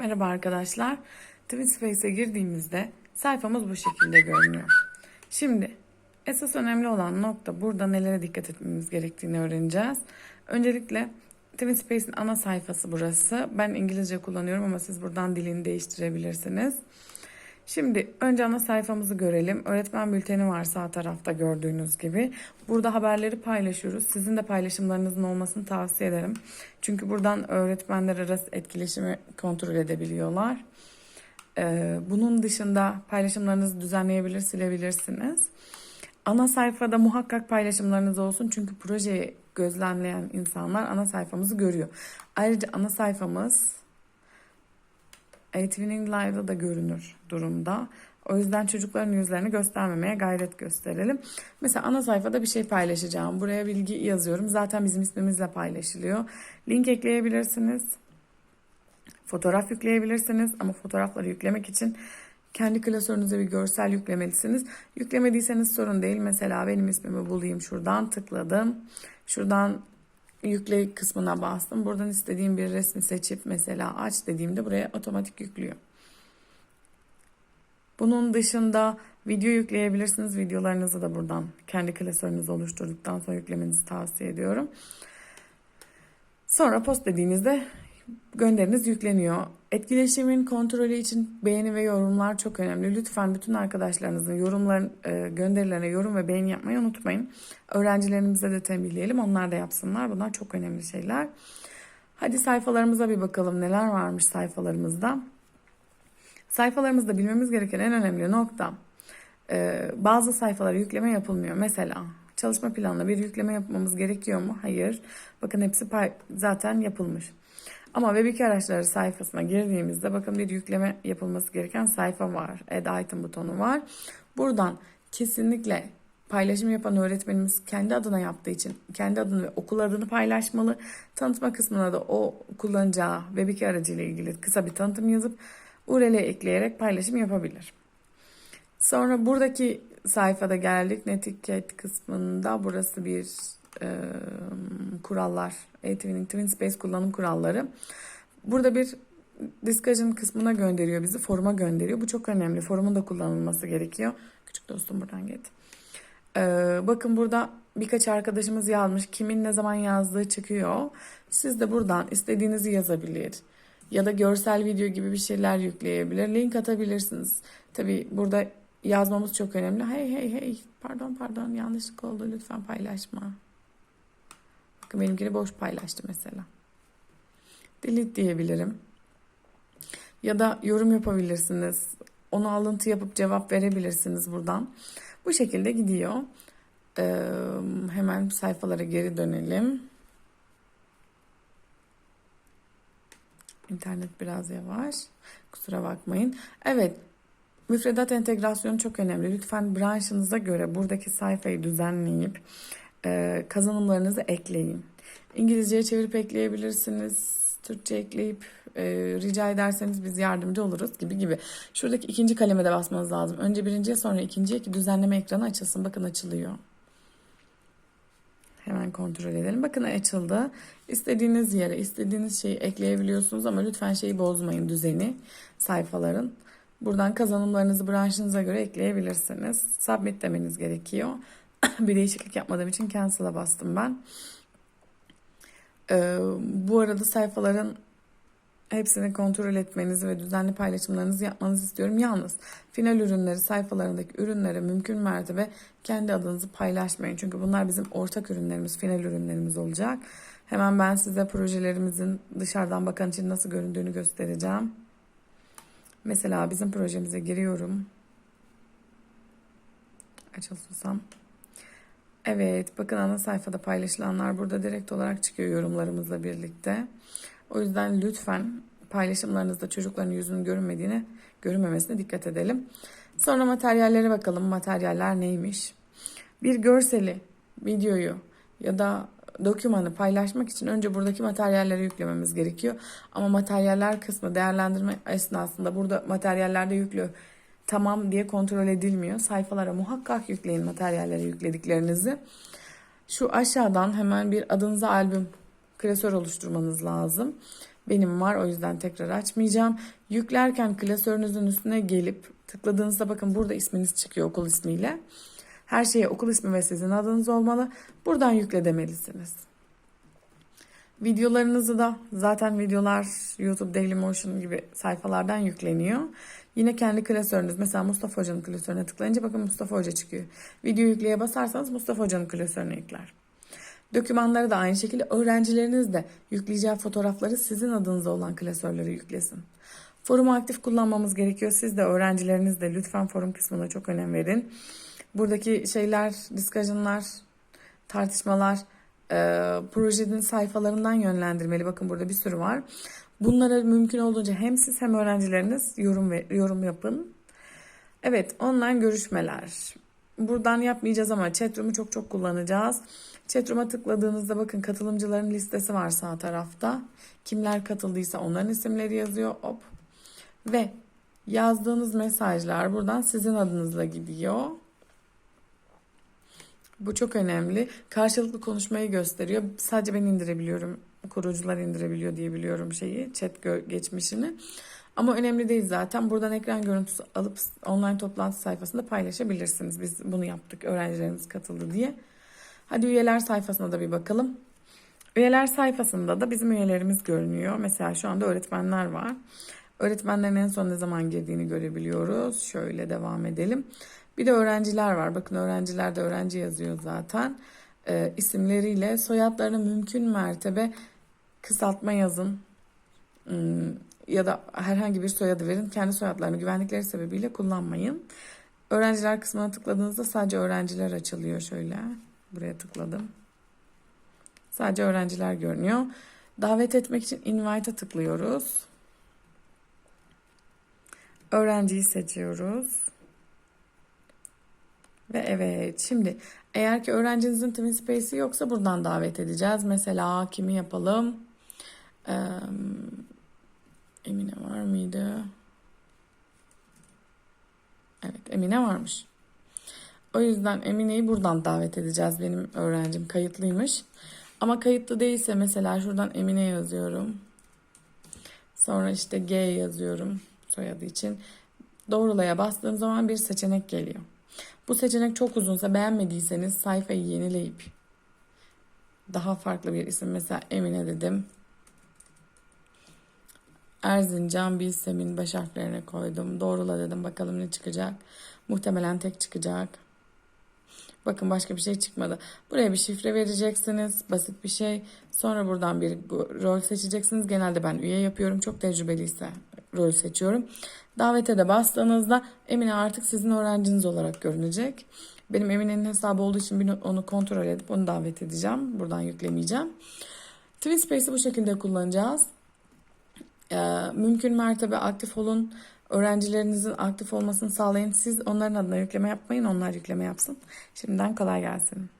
Merhaba arkadaşlar. TwinSpace'e girdiğimizde sayfamız bu şekilde görünüyor. Şimdi esas önemli olan nokta burada nelere dikkat etmemiz gerektiğini öğreneceğiz. Öncelikle TwinSpace'in ana sayfası burası. Ben İngilizce kullanıyorum ama siz buradan dilini değiştirebilirsiniz. Şimdi önce ana sayfamızı görelim. Öğretmen bülteni var sağ tarafta gördüğünüz gibi. Burada haberleri paylaşıyoruz. Sizin de paylaşımlarınızın olmasını tavsiye ederim. Çünkü buradan öğretmenler arası etkileşimi kontrol edebiliyorlar. Ee, bunun dışında paylaşımlarınızı düzenleyebilir, silebilirsiniz. Ana sayfada muhakkak paylaşımlarınız olsun çünkü projeyi gözlemleyen insanlar ana sayfamızı görüyor. Ayrıca ana sayfamız Live'da da görünür durumda. O yüzden çocukların yüzlerini göstermemeye gayret gösterelim. Mesela ana sayfada bir şey paylaşacağım. Buraya bilgi yazıyorum. Zaten bizim ismimizle paylaşılıyor. Link ekleyebilirsiniz. Fotoğraf yükleyebilirsiniz ama fotoğrafları yüklemek için kendi klasörünüze bir görsel yüklemelisiniz. Yüklemediyseniz sorun değil. Mesela benim ismimi bulayım şuradan tıkladım. Şuradan yükle kısmına bastım. Buradan istediğim bir resmi seçip mesela aç dediğimde buraya otomatik yüklüyor. Bunun dışında video yükleyebilirsiniz. Videolarınızı da buradan kendi klasörünüzü oluşturduktan sonra yüklemenizi tavsiye ediyorum. Sonra post dediğinizde gönderiniz yükleniyor. Etkileşimin kontrolü için beğeni ve yorumlar çok önemli. Lütfen bütün arkadaşlarınızın yorumların e, gönderilerine yorum ve beğeni yapmayı unutmayın. Öğrencilerimize de tembihleyelim. Onlar da yapsınlar. Bunlar çok önemli şeyler. Hadi sayfalarımıza bir bakalım neler varmış sayfalarımızda. Sayfalarımızda bilmemiz gereken en önemli nokta e, bazı sayfalara yükleme yapılmıyor. Mesela çalışma planına bir yükleme yapmamız gerekiyor mu? Hayır. Bakın hepsi zaten yapılmış. Ama Web2 araçları sayfasına girdiğimizde bakın bir yükleme yapılması gereken sayfa var. Add item butonu var. Buradan kesinlikle paylaşım yapan öğretmenimiz kendi adına yaptığı için kendi adını ve okul adını paylaşmalı. Tanıtma kısmına da o kullanacağı Web2 aracıyla ilgili kısa bir tanıtım yazıp URL ekleyerek paylaşım yapabilir. Sonra buradaki sayfada geldik. Netiket kısmında burası bir e, kurallar. Eğitimin TwinSpace kullanım kuralları. Burada bir discussion kısmına gönderiyor bizi. Foruma gönderiyor. Bu çok önemli. Forumun da kullanılması gerekiyor. Küçük dostum buradan git. Ee, bakın burada birkaç arkadaşımız yazmış. Kimin ne zaman yazdığı çıkıyor. Siz de buradan istediğinizi yazabilir. Ya da görsel video gibi bir şeyler yükleyebilir. Link atabilirsiniz. Tabi burada yazmamız çok önemli. Hey hey hey pardon pardon yanlışlık oldu lütfen paylaşma. Bakın benimkini boş paylaştı mesela. Delete diyebilirim. Ya da yorum yapabilirsiniz. Onu alıntı yapıp cevap verebilirsiniz buradan. Bu şekilde gidiyor. Ee, hemen sayfalara geri dönelim. İnternet biraz yavaş. Kusura bakmayın. Evet, müfredat entegrasyonu çok önemli. Lütfen branşınıza göre buradaki sayfayı düzenleyip e, kazanımlarınızı ekleyin. İngilizceye çevirip ekleyebilirsiniz. Türkçe ekleyip e, rica ederseniz biz yardımcı oluruz gibi gibi. Şuradaki ikinci kalemede basmanız lazım. Önce birinciye sonra ikinciye ki düzenleme ekranı açılsın. Bakın açılıyor. Hemen kontrol edelim. Bakın açıldı. İstediğiniz yere istediğiniz şeyi ekleyebiliyorsunuz ama lütfen şeyi bozmayın düzeni sayfaların. Buradan kazanımlarınızı branşınıza göre ekleyebilirsiniz. Submit demeniz gerekiyor. bir değişiklik yapmadığım için cancel'a bastım ben. Ee, bu arada sayfaların hepsini kontrol etmenizi ve düzenli paylaşımlarınızı yapmanızı istiyorum. Yalnız final ürünleri sayfalarındaki ürünlere mümkün mertebe kendi adınızı paylaşmayın. Çünkü bunlar bizim ortak ürünlerimiz, final ürünlerimiz olacak. Hemen ben size projelerimizin dışarıdan bakan için nasıl göründüğünü göstereceğim. Mesela bizim projemize giriyorum. Açılsam. Evet, bakın ana sayfada paylaşılanlar burada direkt olarak çıkıyor yorumlarımızla birlikte. O yüzden lütfen paylaşımlarınızda çocukların yüzünün görünmediğine, görünmemesine dikkat edelim. Sonra materyallere bakalım. Materyaller neymiş? Bir görseli, videoyu ya da dokümanı paylaşmak için önce buradaki materyalleri yüklememiz gerekiyor. Ama materyaller kısmı değerlendirme esnasında burada materyallerde yüklü tamam diye kontrol edilmiyor. Sayfalara muhakkak yükleyin materyalleri yüklediklerinizi. Şu aşağıdan hemen bir adınıza albüm klasör oluşturmanız lazım. Benim var o yüzden tekrar açmayacağım. Yüklerken klasörünüzün üstüne gelip tıkladığınızda bakın burada isminiz çıkıyor okul ismiyle. Her şeye okul ismi ve sizin adınız olmalı. Buradan yükle demelisiniz. Videolarınızı da zaten videolar YouTube Dailymotion gibi sayfalardan yükleniyor. Yine kendi klasörünüz mesela Mustafa Hoca'nın klasörüne tıklayınca bakın Mustafa Hoca çıkıyor. Video yükleye basarsanız Mustafa Hoca'nın klasörüne yükler. Dokümanları da aynı şekilde öğrencileriniz de yükleyeceği fotoğrafları sizin adınıza olan klasörlere yüklesin. Forumu aktif kullanmamız gerekiyor. Siz de öğrencileriniz de lütfen forum kısmına çok önem verin. Buradaki şeyler, diskajınlar, tartışmalar e, projenin sayfalarından yönlendirmeli. Bakın burada bir sürü var. Bunlara mümkün olduğunca hem siz hem öğrencileriniz yorum ve yorum yapın. Evet, online görüşmeler. Buradan yapmayacağız ama chatroom'u çok çok kullanacağız. Chatroom'a tıkladığınızda bakın katılımcıların listesi var sağ tarafta. Kimler katıldıysa onların isimleri yazıyor. Hop. Ve yazdığınız mesajlar buradan sizin adınızla gidiyor. Bu çok önemli. Karşılıklı konuşmayı gösteriyor. Sadece ben indirebiliyorum. Kurucular indirebiliyor diye biliyorum şeyi, chat geçmişini. Ama önemli değil zaten. Buradan ekran görüntüsü alıp online toplantı sayfasında paylaşabilirsiniz. Biz bunu yaptık. Öğrencilerimiz katıldı diye. Hadi üyeler sayfasına da bir bakalım. Üyeler sayfasında da bizim üyelerimiz görünüyor. Mesela şu anda öğretmenler var. Öğretmenlerin en son ne zaman girdiğini görebiliyoruz. Şöyle devam edelim. Bir de öğrenciler var. Bakın öğrenciler de öğrenci yazıyor zaten. Ee, isimleriyle soyadlarını mümkün mertebe kısaltma yazın. Hmm, ya da herhangi bir soyadı verin. Kendi soyadlarını güvenlikleri sebebiyle kullanmayın. Öğrenciler kısmına tıkladığınızda sadece öğrenciler açılıyor şöyle. Buraya tıkladım. Sadece öğrenciler görünüyor. Davet etmek için invite'a tıklıyoruz. Öğrenciyi seçiyoruz. Ve evet şimdi eğer ki öğrencinizin Twin Space'i yoksa buradan davet edeceğiz. Mesela kimi yapalım? Ee, Emine var mıydı? Evet Emine varmış. O yüzden Emine'yi buradan davet edeceğiz. Benim öğrencim kayıtlıymış. Ama kayıtlı değilse mesela şuradan Emine yazıyorum. Sonra işte G yazıyorum soyadı için. Doğrulaya bastığım zaman bir seçenek geliyor. Bu seçenek çok uzunsa beğenmediyseniz sayfayı yenileyip daha farklı bir isim mesela Emine dedim. Erzincan Bilsem'in baş harflerine koydum. Doğrula dedim bakalım ne çıkacak. Muhtemelen tek çıkacak. Bakın başka bir şey çıkmadı. Buraya bir şifre vereceksiniz. Basit bir şey. Sonra buradan bir rol seçeceksiniz. Genelde ben üye yapıyorum. Çok tecrübeliyse rol seçiyorum. Davete de bastığınızda Emine artık sizin öğrenciniz olarak görünecek. Benim Emine'nin hesabı olduğu için onu kontrol edip onu davet edeceğim. Buradan yüklemeyeceğim. TwinSpace'i bu şekilde kullanacağız. Ee, mümkün mertebe aktif olun. Öğrencilerinizin aktif olmasını sağlayın. Siz onların adına yükleme yapmayın. Onlar yükleme yapsın. Şimdiden kolay gelsin.